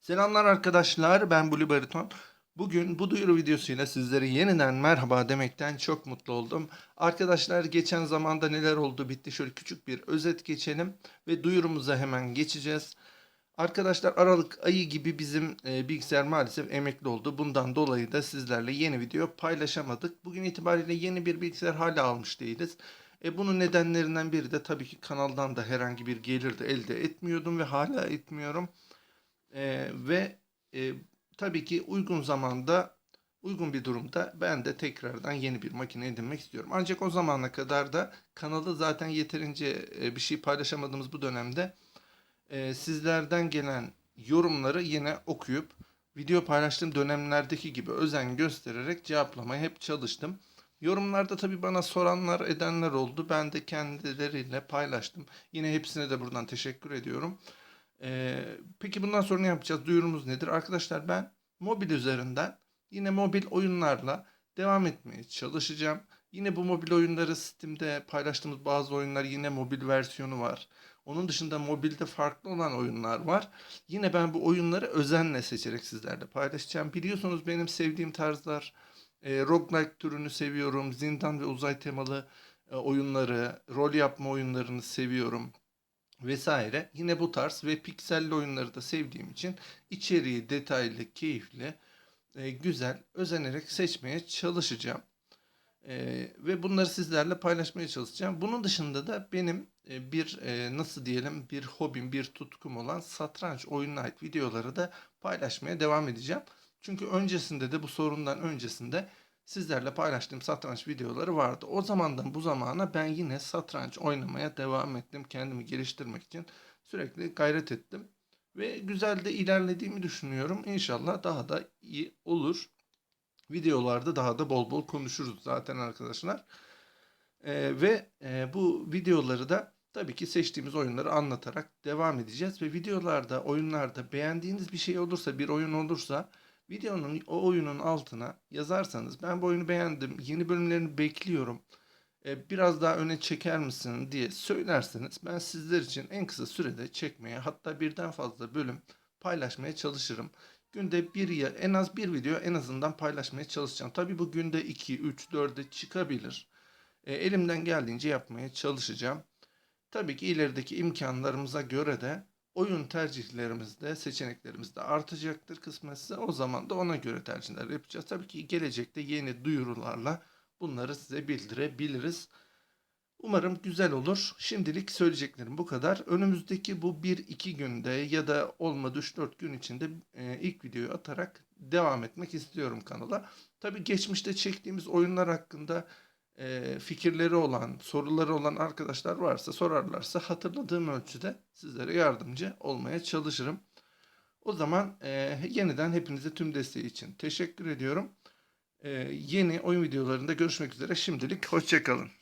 Selamlar arkadaşlar ben Blue Bariton. Bugün bu duyuru videosuyla sizlere yeniden merhaba demekten çok mutlu oldum. Arkadaşlar geçen zamanda neler oldu bitti şöyle küçük bir özet geçelim ve duyurumuza hemen geçeceğiz. Arkadaşlar Aralık ayı gibi bizim e, bilgisayar maalesef emekli oldu. Bundan dolayı da sizlerle yeni video paylaşamadık. Bugün itibariyle yeni bir bilgisayar hala almış değiliz. E, bunun nedenlerinden biri de tabii ki kanaldan da herhangi bir gelir de elde etmiyordum ve hala etmiyorum. Ee, ve e, tabii ki uygun zamanda uygun bir durumda ben de tekrardan yeni bir makine edinmek istiyorum. Ancak o zamana kadar da kanalı zaten yeterince e, bir şey paylaşamadığımız bu dönemde e, sizlerden gelen yorumları yine okuyup video paylaştığım dönemlerdeki gibi özen göstererek cevaplamaya hep çalıştım. Yorumlarda tabii bana soranlar edenler oldu. Ben de kendileriyle paylaştım. Yine hepsine de buradan teşekkür ediyorum. Ee, peki bundan sonra ne yapacağız? Duyurumuz nedir? Arkadaşlar ben mobil üzerinden yine mobil oyunlarla devam etmeye çalışacağım. Yine bu mobil oyunları Steam'de paylaştığımız bazı oyunlar yine mobil versiyonu var. Onun dışında mobilde farklı olan oyunlar var. Yine ben bu oyunları özenle seçerek sizlerle paylaşacağım. Biliyorsunuz benim sevdiğim tarzlar e, roguelike türünü seviyorum. Zindan ve uzay temalı e, oyunları, rol yapma oyunlarını seviyorum vesaire. Yine bu tarz ve pikselli oyunları da sevdiğim için içeriği detaylı, keyifli, e, güzel, özenerek seçmeye çalışacağım. E, ve bunları sizlerle paylaşmaya çalışacağım. Bunun dışında da benim e, bir nasıl diyelim bir hobim, bir tutkum olan satranç oyununa ait videoları da paylaşmaya devam edeceğim. Çünkü öncesinde de bu sorundan öncesinde sizlerle paylaştığım satranç videoları vardı. O zamandan bu zamana ben yine satranç oynamaya devam ettim. Kendimi geliştirmek için sürekli gayret ettim. Ve güzel de ilerlediğimi düşünüyorum. İnşallah daha da iyi olur. Videolarda daha da bol bol konuşuruz zaten arkadaşlar. Ee, ve e, bu videoları da tabii ki seçtiğimiz oyunları anlatarak devam edeceğiz. Ve videolarda, oyunlarda beğendiğiniz bir şey olursa, bir oyun olursa videonun o oyunun altına yazarsanız ben bu oyunu beğendim, yeni bölümlerini bekliyorum, e, biraz daha öne çeker misin diye söylerseniz ben sizler için en kısa sürede çekmeye hatta birden fazla bölüm paylaşmaya çalışırım. Günde bir ya en az bir video en azından paylaşmaya çalışacağım. Tabii bu günde 2, 3, 4'e çıkabilir. E, elimden geldiğince yapmaya çalışacağım. Tabii ki ilerideki imkanlarımıza göre de oyun tercihlerimiz de seçeneklerimiz de artacaktır kısmetse. O zaman da ona göre tercihler yapacağız. Tabii ki gelecekte yeni duyurularla bunları size bildirebiliriz. Umarım güzel olur. Şimdilik söyleyeceklerim bu kadar. Önümüzdeki bu 1-2 günde ya da olmadı 3-4 gün içinde e, ilk videoyu atarak devam etmek istiyorum kanala. Tabii geçmişte çektiğimiz oyunlar hakkında e, fikirleri olan, soruları olan arkadaşlar varsa sorarlarsa hatırladığım ölçüde sizlere yardımcı olmaya çalışırım. O zaman e, yeniden hepinize tüm desteği için teşekkür ediyorum. E, yeni oyun videolarında görüşmek üzere. Şimdilik hoşçakalın.